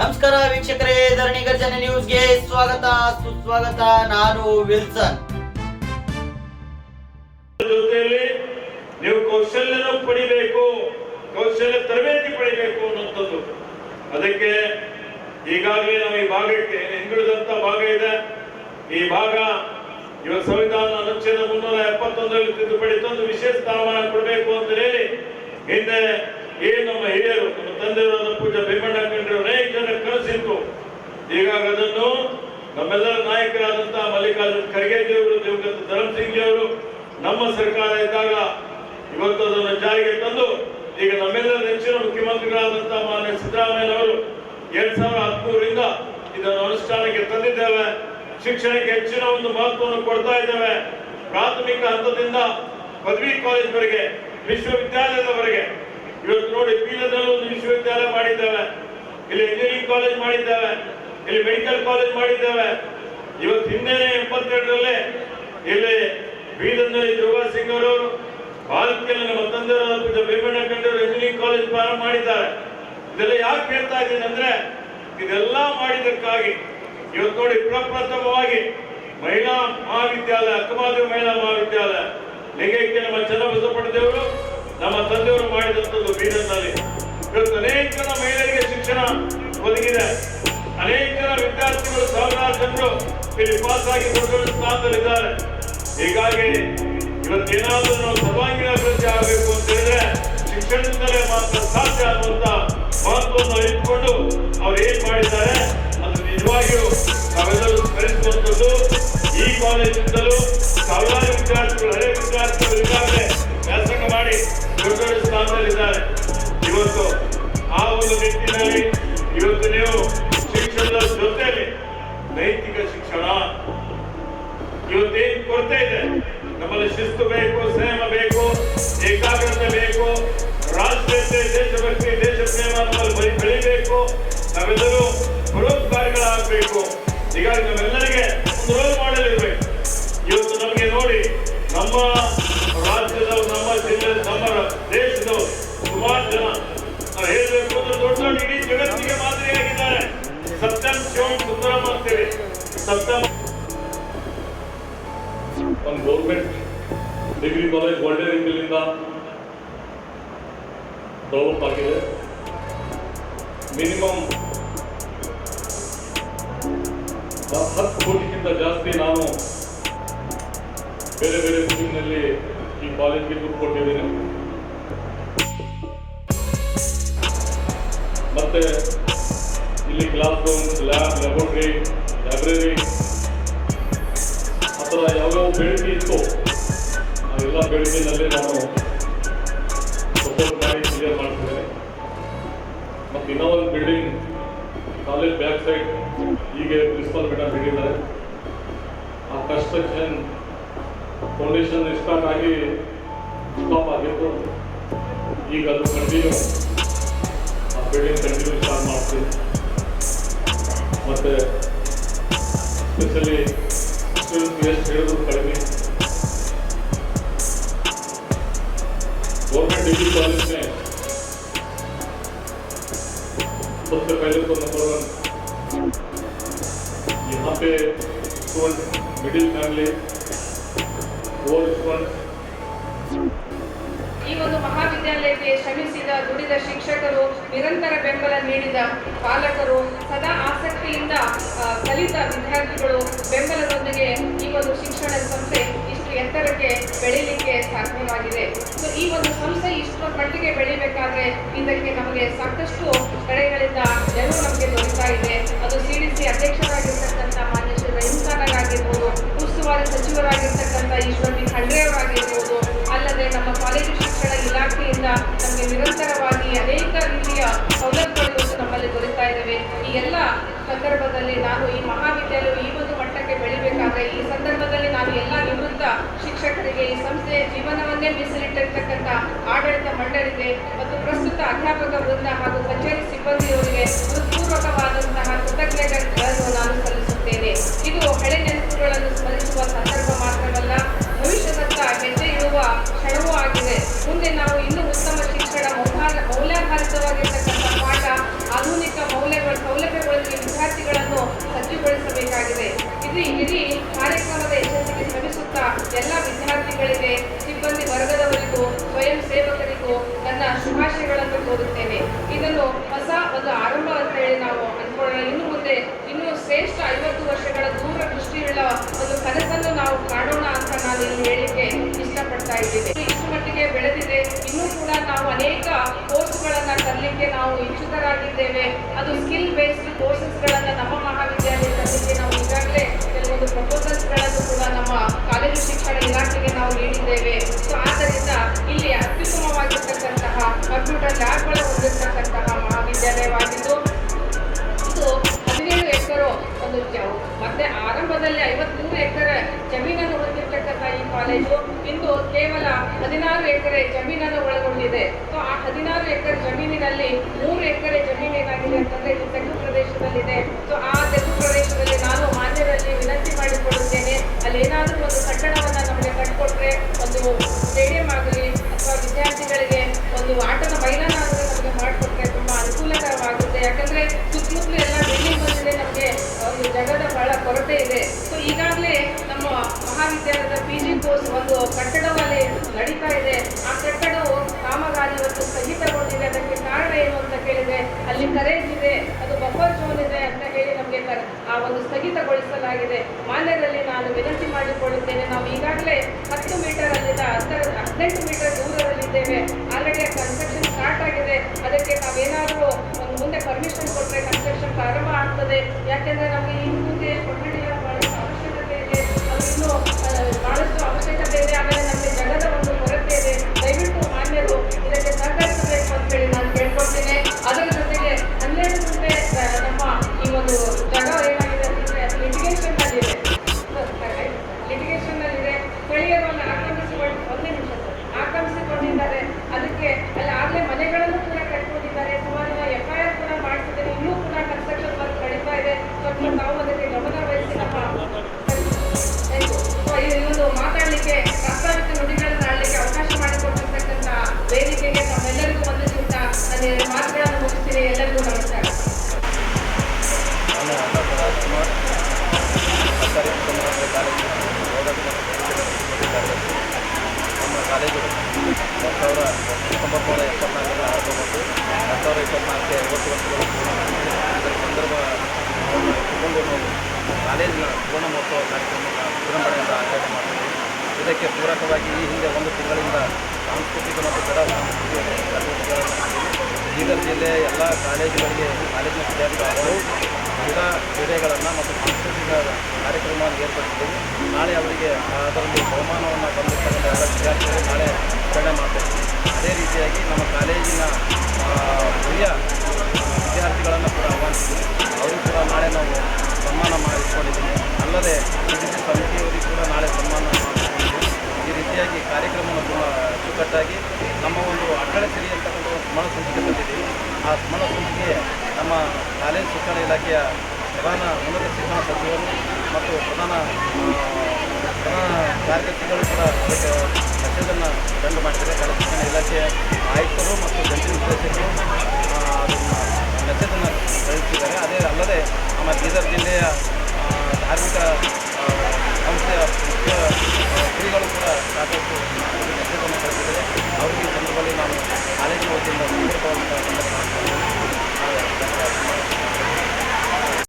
ನಮಸ್ಕಾರ ವೀಕ್ಷಕರೇ, ಧರಣಿ ಗರ್ಜನೆ ನ್ಯೂಸ್ಗೆ ಸ್ವಾಗತ, ಸುಸ್ವಾಗತ, ನಾನು ವಿಲ್ಸನ್. ಜೊತೆಯಲ್ಲಿ ನೀವು ಕೌಶಲ್ಯನೂ ಪಡಿಬೇಕು, ಕೌಶಲ್ಯ ತರಬೇತಿ ಪಡಿಬೇಕು ಅನ್ನೋಂಥದ್ದು ಅದಕ್ಕೆ ಈಗಾಗಲೇ ನಾವು ಈ ಭಾಗಕ್ಕೆ ಹಿಂದುಳಿದಂತ ಭಾಗ ಇದೆ. ಈ ಭಾಗ ಇವತ್ತು ಸಂವಿಧಾನ ಅನುಚ್ಛೇದ ಮುನ್ನೂರ ಎಪ್ಪತ್ತೊಂದರಲ್ಲಿ ತಿದ್ದುಪಡಿ ತಂದು ವಿಶೇಷ ಸ್ಥಾನಮಾನ ಕೊಡಬೇಕು ಅಂತ ಹೇಳಿ ಹಿಂದೆ ಏನು ನಮ್ಮ ಹಿರಿಯರು, ನಮ್ಮ ತಂದೆಯವರಾದ ಪೂಜಾ ಭೀಮಣ್ಣ ಕಂಡ್ರೆ ಅನೇಕ ಜನ ಕನಸಿತ್ತು ಹೀಗಾಗಿ ಅದನ್ನು ನಮ್ಮೆಲ್ಲರ ನಾಯಕರಾದಂತಹ ಮಲ್ಲಿಕಾರ್ಜುನ್ ಖರ್ಗೆ ದೇವರು ದಿವಂಗತ ಸಿಂಗ್ ಅವರು ನಮ್ಮ ಸರ್ಕಾರ ಇದ್ದಾಗ ಇವತ್ತು ಅದನ್ನು ಜಾರಿಗೆ ತಂದು ಈಗ ನಮ್ಮೆಲ್ಲರ ನೆಚ್ಚಿನ ಮುಖ್ಯಮಂತ್ರಿಗಳಾದಂತಹ ಮಾನ್ಯ ಸಿದ್ದರಾಮಯ್ಯನವರು ಎರಡ್ ಸಾವಿರದ ಹದಿಮೂರರಿಂದ ಇದನ್ನು ಅನುಷ್ಠಾನಕ್ಕೆ ತಂದಿದ್ದೇವೆ. ಶಿಕ್ಷಣಕ್ಕೆ ಹೆಚ್ಚಿನ ಒಂದು ಮಹತ್ವವನ್ನು ಕೊಡ್ತಾ ಇದ್ದೇವೆ. ಪ್ರಾಥಮಿಕ ಹಂತದಿಂದ ಪದವಿ ಕಾಲೇಜ್ವರೆಗೆ ವಿಶ್ವವಿದ್ಯಾಲಯದವರೆಗೆ ಇವತ್ತು ನೋಡಿ ಬೀದರ್ನಲ್ಲಿ ಒಂದು ವಿಶ್ವವಿದ್ಯಾಲಯ ಮಾಡಿದ್ದಾವೆ. ಇಲ್ಲಿ ಇಂಜಿನಿಯರಿಂಗ್ ಕಾಲೇಜ್ ಮಾಡಿದ್ದಾವೆ. ಇಲ್ಲಿ ಮೆಡಿಕಲ್ ಕಾಲೇಜ್ ಮಾಡಿದ್ದಾವೆ. ಇವತ್ತು ಹಿಂದೆನೆ ಎಂಬತ್ತೆರಡರಲ್ಲೇ ಇಲ್ಲಿ ಬೀದರ್ನಲ್ಲಿ ಧ್ರುವ ಸಿಂಗ್ ಅವರು ಬಾಲಕಿಯಲ್ಲಿ ನಮ್ಮ ತಂದೆಯವರ ಭೀಮಣ್ಣ ಕಂಡವರು ಇಂಜಿನಿಯರಿಂಗ್ ಕಾಲೇಜ್ ಪ್ರಾರಂಭ ಮಾಡಿದ್ದಾರೆ. ಇದೆಲ್ಲ ಯಾಕೆ ಹೇಳ್ತಾ ಇದ್ದೀನಿ ಅಂದ್ರೆ, ಇದೆಲ್ಲ ಮಾಡಿದ್ದಕ್ಕಾಗಿ ಇವತ್ತು ನೋಡಿ ಪ್ರಪ್ರಥಮವಾಗಿ ಮಹಿಳಾ ಮಹಾವಿದ್ಯಾಲಯ ಅಕ್ಕಮಾದ ಮಹಿಳಾ ಮಹಾವಿದ್ಯಾಲಯ, ಲಿಂಗೈಕ್ಯ ನಮ್ಮ ಮಾಡಿದಂಥದ್ದು ಬೀದರ್ನಲ್ಲಿ. ಇವತ್ತು ಅನೇಕ ಮಹಿಳೆಯರಿಗೆ ಶಿಕ್ಷಣ ಒದಗಿದೆ. ಅನೇಕ ವಿದ್ಯಾರ್ಥಿಗಳು ಸಾವಿರಾರು ಜನರು ಇಲ್ಲಿ ಪಾಸ್ ಆಗಿ ಸ್ಥಾನದಲ್ಲಿದ್ದಾರೆ ಹೀಗಾಗಿ ಇವತ್ತೇನಾದರೂ ನಾವು ಸರ್ವಾಂಗೀಣ ಅಭಿವೃದ್ಧಿ ಆಗಬೇಕು ಅಂತ ಹೇಳಿದ್ರೆ ಶಿಕ್ಷಣದಿಂದಲೇ ಮಾತ್ರ ಸಾಧ್ಯ ಅನ್ನುವಂತ ಮಹತ್ವವನ್ನು ಇಟ್ಕೊಂಡು ಅವ್ರು ಏನ್ ಮಾಡಿದ್ದಾರೆ, ಅದು ನಿಜವಾಗಿಯೂ ನಾವೆಲ್ಲರೂ ಸ್ಮರಿಸುವಂಥದ್ದು. ಈ ಕಾಲೇಜಿನಿಂದಲೂ ಸಾವಿರಾರು ವಿದ್ಯಾರ್ಥಿಗಳು, ಹಳೆ ವಿದ್ಯಾರ್ಥಿಗಳು ಈಗಾಗಲೇ ವ್ಯಾಸಂಗ ಮಾಡಿ ದೊಡ್ಡ ಸ್ಥಾನದಲ್ಲಿದ್ದಾರೆ. ಇವತ್ತು ಆ ಒಂದು ನಿಟ್ಟಿನಲ್ಲಿ ಇವತ್ತು ನೀವು ಶಿಕ್ಷಣದ ಜೊತೆಯಲ್ಲಿ ನೈತಿಕ ಶಿಕ್ಷಣ ಇವತ್ತೇನು ಕೊರತೆ ಇದೆ? ನಮ್ಮಲ್ಲಿ ಶಿಸ್ತು ಬೇಕು ಸಂಯಮ ಬೇಕು, ಏಕಾಗ್ರತೆ ಬೇಕು ರಾಷ್ಟ್ರೀಯತೆ ದೇಶಭಕ್ತಿ ದೇಶ ಪ್ರೇಮ ನಮ್ಮಲ್ಲಿ ಬರಿ ಬೆಳಿಬೇಕು. ನಾವೆಲ್ಲರೂ ಪರೋಪಕಾರಿಗಳಾಗಬೇಕು. ಹೀಗಾಗಿ ನಮ್ಮೆಲ್ಲರಿಗೆ ಒಂದು ರೋಲ್ ಮಾಡಲ್ ಇರಬೇಕು. ಇವತ್ತು ನಮಗೆ ನೋಡಿ, ನಮ್ಮ ಸತ್ಯಂ ಒಂದು ಗೌರ್ಮೆಂಟ್ ಡಿಗ್ರಿ ಕಾಲೇಜ್ ಒಳ್ಳೆ ರೀತಿಯಿಂದ ಡೆವಲಪ್ ಆಗಿದೆ ಮಿನಿಮಮ್ ಹತ್ತು ಕೋಟಿಗಿಂತ ಜಾಸ್ತಿ ನಾನು ಬೇರೆ ಬೇರೆ ಸ್ಕೀಮ್ನಲ್ಲಿ ಈ ಕಾಲೇಜ್ಗೆ ದುಡ್ಡು ಕೊಟ್ಟಿದ್ದೀನಿ ಮತ್ತೆ ಇಲ್ಲಿ ಕ್ಲಾಸ್ ರೂಮ್ ಲ್ಯಾಬ್ ಲ್ಯಾಬೋಟ್ರಿ library ಆ ಥರ ಯಾವ್ಯಾವ ಬೇಡಿಕೆ ಇತ್ತು. ಎಲ್ಲ ಬೇಡಿಕೆನಲ್ಲಿ ನಾನು ಸಪೋರ್ಟ್ ಮಾಡಿ ಕ್ಲಿಯರ್ ಮಾಡ್ತಿದ್ದೇನೆ ಮತ್ತು ಇನ್ನೂ ಒಂದು ಬಿಲ್ಡಿಂಗ್ ಕಾಲೇಜ್ ಬ್ಯಾಕ್ ಸೈಡ್ ಹೀಗೆ ಪ್ರಿನ್ಸಿಪಲ್ ಮೇಡಮ್ ಹೇಳಿದ್ದಾರೆ. ಆ ಕನ್ಸ್ಟ್ರಕ್ಷನ್ ಫೌಂಡೇಶನ್ ಸ್ಟಾರ್ಟ್ ಆಗಿ ಸ್ಟಾಪ್ ಆಗಿತ್ತು. ಈಗ ಅದು ಕಂಟಿನ್ಯೂ ಆ ಬಿಲ್ಡಿಂಗ್ ಕಂಟಿನ್ಯೂ ಸ್ಟಾರ್ಟ್ ಮಾಡ್ತೀನಿ. ಮತ್ತು especially skilled ખેડૂત કર્મી गवर्नमेंट डिग्री कॉलेज में सबसे पहले तो नंबर वन यहाँ पे स्टूडेंट मिडिल फैमिली और ಒಂದು ಮಹಾವಿದ್ಯಾಲಯಕ್ಕೆ ಶ್ರಮಿಸಿದ ದುಡಿದ ಶಿಕ್ಷಕರು ನಿರಂತರ ಬೆಂಬಲ ನೀಡಿದ ಪಾಲಕರು ಸದಾ ಆಸಕ್ತಿಯಿಂದ ಕಲಿತ ವಿದ್ಯಾರ್ಥಿಗಳು ಬೆಂಬಲದೊಂದಿಗೆ ಈ ಒಂದು ಶಿಕ್ಷಣ ಸಂಸ್ಥೆ ಇಷ್ಟು ಎತ್ತರಕ್ಕೆ ಬೆಳೀಲಿಕ್ಕೆ ಸಾಧ್ಯವಾಗಿದೆ. ಸೊ ಈ ಒಂದು ಸಂಸ್ಥೆ ಇಷ್ಟರ ಮಟ್ಟಿಗೆ ಬೆಳಿಬೇಕಾದ್ರೆ ಇದಕ್ಕೆ ನಮಗೆ ಸಾಕಷ್ಟು ಕಡೆಗಳಿಂದ ನೆರವು ನಮಗೆ ದೊರೀತಾ ಇದೆ. ಸಂದರ್ಭದಲ್ಲಿ ನಾನು ಈ ಮಹಾವಿದ್ಯಾಲಯವು ಈ ಒಂದು ಮಟ್ಟಕ್ಕೆ ಬೆಳಿಬೇಕಾದ್ರೆ ಈ ಸಂದರ್ಭದಲ್ಲಿ ನಾನು ಎಲ್ಲ ನಿವೃತ್ತ ಶಿಕ್ಷಕರಿಗೆ ಈ ಸಂಸ್ಥೆಯ ಜೀವನವನ್ನೇ ಮೀಸಲಿಟ್ಟಿರ್ತಕ್ಕಂಥ ಆಡಳಿತ ಮಂಡಳಿಗೆ ಮತ್ತು ಪ್ರಸ್ತುತ ಅಧ್ಯಾಪಕ ವೃಂದ ಹಾಗೂ ಕಚೇರಿ ಸಿಬ್ಬಂದಿಯವರಿಗೆ ಹೃತ್ಪೂರ್ವಕವಾದಂತಹ ಕೃತಜ್ಞತೆಗಳನ್ನು ನಾನು ಸಲ್ಲಿಸುತ್ತೇನೆ. ಎಲ್ಲ ವಿದ್ಯಾರ್ಥಿಗಳಿಗೆ, ಸಿಬ್ಬಂದಿ ವರ್ಗದವರಿಗೂ, ಸ್ವಯಂ ಸೇವಕರಿಗೂ ನನ್ನ ಶುಭಾಶಯಗಳನ್ನು ಕೋರುತ್ತೇನೆ. ಇದನ್ನು ಹೊಸ ಒಂದು ಆರಂಭ ಅಂತ ಹೇಳಿ ನಾವು ಅಂದ್ಕೊಳ್ಳೋಣ. ಇನ್ನು ಮುಂದೆ, ಇನ್ನೂ ಶ್ರೇಷ್ಠ ಐವತ್ತು ವರ್ಷಗಳ ದೂರ ದೃಷ್ಟಿಯುಳ್ಳ ಒಂದು ಕನಸನ್ನು ನಾವು ಕಾಣೋಣ ಅಂತ ನಾನು ಇಲ್ಲಿ ಹೇಳಿಕೆ ಇಷ್ಟಪಡ್ತಾ ಇದ್ದೀನಿ. ಬೆಳೆದಿದೆ. ಇನ್ನೂ ಕೂಡ ನಾವು ಅನೇಕ ಕೋರ್ಸ್ಗಳನ್ನು ತರಲಿಕ್ಕೆ ನಾವು ಇಚ್ಛುತರಾಗಿದ್ದೇವೆ ಅದು ಸ್ಕಿಲ್ ಬೇಸ್ಡ್ ಕೋರ್ಸಸ್ಗಳನ್ನು ನಮ್ಮ ಮಹಾವಿದ್ಯಾಲಯ ತರಲಿಕ್ಕೆ ನಾವು ಈಗಾಗಲೇ ಕೆಲವೊಂದು ಪ್ರಪೋಸಲ್ಸ್ಗಳನ್ನು ಕೂಡ ನಮ್ಮ ಕಾಲೇಜು ಶಿಕ್ಷಣ ಇಲಾಖೆಗೆ ನಾವು ನೀಡಿದ್ದೇವೆ. ಸೊ ಆದ್ದರಿಂದ ಇಲ್ಲಿ ಅತ್ಯುತ್ತಮವಾಗಿರ್ತಕ್ಕಂತಹ ಕಂಪ್ಯೂಟರ್ ಲ್ಯಾಬ್ಗಳ ಹೊಂದಿರತಕ್ಕಂತಹ ಮಹಾವಿದ್ಯಾಲಯವಾಗಿದ್ದು, ಇದು ಹದಿನೇಳು ಎಕರೆ ಒಂದು ಮತ್ತೆ ಆರಂಭದಲ್ಲಿ ಐವತ್ಮೂರು ಎಕರೆ ಜಮೀನನ್ನು ಹೊಂದಿರತಕ್ಕಂಥ ಈ ಕಾಲೇಜು ಇಂದು ಕೇವಲ ಹದಿನಾರು ಎಕರೆ ಜಮೀನನ್ನು ಒಳಗೊಂಡಿದೆ. ಸೊ ಆ ಹದಿನಾರು ಎಕರೆ ಜಮೀನಿನಲ್ಲಿ ಅಲ್ಲಿ ಇದೆ, ಅದು ಬಫರ್ ಝೋನ್ ಇದೆ ಅಂತ ಹೇಳಿ ನಮಗೆ ಆ ಒಂದು ಸ್ಥಗಿತಗೊಳಿಸಲಾಗಿದೆ. ಮಾನ್ಯದಲ್ಲಿ ನಾನು ವಿನಂತಿ ಮಾಡಿಕೊಳ್ಳುತ್ತೇನೆ, ನಾವು ಈಗಾಗಲೇ ಹತ್ತು ಮೀಟರ್ ಅಲ್ಲಿಂದ ಹತ್ತರ ಹದಿನೆಂಟು ಮೀಟರ್ ದೂರದಲ್ಲಿದ್ದೇವೆ. ಆಲ್ರೆಡಿ ಕನ್ಸ್ಟ್ರಕ್ಷನ್ ಸ್ಟಾರ್ಟ್ ಆಗಿದೆ. ಅದಕ್ಕೆ ನಾವೇನಾದರೂ ಮುಂದೆ ಪರ್ಮಿಷನ್ ಕೊಟ್ಟರೆ ಕನ್ಸ್ಟ್ರಕ್ಷನ್ ಪ್ರಾರಂಭ ಆಗ್ತದೆ. ಯಾಕೆಂದ್ರೆ ನಮಗೆ ಸಂದರ್ಭ ಕಾಲೇಜಿನ ಪೂರ್ಣ ಮಹೋತ್ಸವ ಕಾರ್ಯಕ್ರಮ ವಿಜೃಂಭಣೆಯಿಂದ ಆಚರಣೆ ಮಾಡ್ತೀವಿ. ಇದಕ್ಕೆ ಪೂರಕವಾಗಿ ಈ ಹಿಂದೆ ಒಂದು ತಿಂಗಳಿಂದ ಸಾಂಸ್ಕೃತಿಕ ಮತ್ತು ಕಡ ಸಾಂಸ್ಕೃತಿಕ. ಬೀದರ್ ಜಿಲ್ಲೆಯ ಎಲ್ಲ ಕಾಲೇಜುಗಳಿಗೆ, ಕಾಲೇಜಿನ ವಿದ್ಯಾರ್ಥಿಗಳು ಎಲ್ಲ ಕ್ರೀಡೆಗಳನ್ನು ಮತ್ತು ಸಾಂಸ್ಕೃತಿಕ ಕಾರ್ಯಕ್ರಮವನ್ನು ಏರ್ಪಡಿಸಿದ್ದೀವಿ. ನಾಳೆ ಅವರಿಗೆ ಅದರಲ್ಲಿ ಬಹುಮಾನವನ್ನು ತಂದಿರ್ತಕ್ಕಂಥ ಎಲ್ಲ ವಿದ್ಯಾರ್ಥಿಗಳು ನಾಳೆ ವಿತರಣೆ ಮಾಡ್ತೇವೆ. ಅದೇ ರೀತಿಯಾಗಿ ನಮ್ಮ ಕಾಲೇಜಿನ ಹಿರಿಯ ವಿದ್ಯಾರ್ಥಿಗಳನ್ನು ಕೂಡ ಆಹ್ವಾನಿಸಿದ್ದೀವಿ. ಅವರು ಕೂಡ ನಾಳೆ ನಾವು ಸನ್ಮಾನ ಮಾಡಿಸ್ಕೊಂಡಿದ್ದೀವಿ ಅಲ್ಲದೆ ಸಮಿತಿಯವರಿಗೆ ಕೂಡ ನಾಳೆ ಸನ್ಮಾನ ರೀತಿಯಾಗಿ ಕಾರ್ಯಕ್ರಮವನ್ನು ತುಂಬ ಅಚ್ಚುಕಟ್ಟಾಗಿ ನಮ್ಮ ಒಂದು ಅಕ್ಕಳ ಸಿರಿ ಅಂತಕ್ಕಂಥ ಒಂದು ಸ್ಮರಣ ಸಂಚಿಕೆ ತಂದಿದ್ದೀವಿ ಆ ಸ್ಮರಣ ಸಂಚಿಕೆ ನಮ್ಮ ಕಾಲೇಜು ಶಿಕ್ಷಣ ಇಲಾಖೆಯ ಪ್ರಧಾನ ಉನ್ನತ ಶಿಕ್ಷಣ ಸಚಿವರು ಮತ್ತು ಪ್ರಧಾನ ಪ್ರಧಾನ ಕಾರ್ಯದರ್ಶಿಗಳು ಕೂಡ ಅದಕ್ಕೆ ಮೆಸೇಜನ್ನು ಕಂಡು ಮಾಡಿದ್ದಾರೆ. ಕಾಲೇಜು ಶಿಕ್ಷಣ ಇಲಾಖೆಯ ಆಯುಕ್ತರು ಮತ್ತು ಜಂಟಿ ನಿರ್ದೇಶಕರು ಅದನ್ನು ಮೆಸೇಜನ್ನು ಕಳಿಸಿದ್ದಾರೆ ಅದೇ ಅಲ್ಲದೆ ನಮ್ಮ ಬೀದರ್ ಜಿಲ್ಲೆಯ ಧಾರ್ಮಿಕ ಸಂಸ್ಥೆಯ ಮುಖ್ಯ ಶ್ರೀಗಳು ಕೂಡ ಸಾಕಷ್ಟು ಮೆಸೇಜನ್ನು ಕಳಿಸಿದ್ದಾರೆ ಅವರಿಗೆ ಸಂದರ್ಭದಲ್ಲಿ ನಾನು ಕಾಲೇಜಿನ ವತಿಯಿಂದ ವಂದನೆಗಳನ್ನು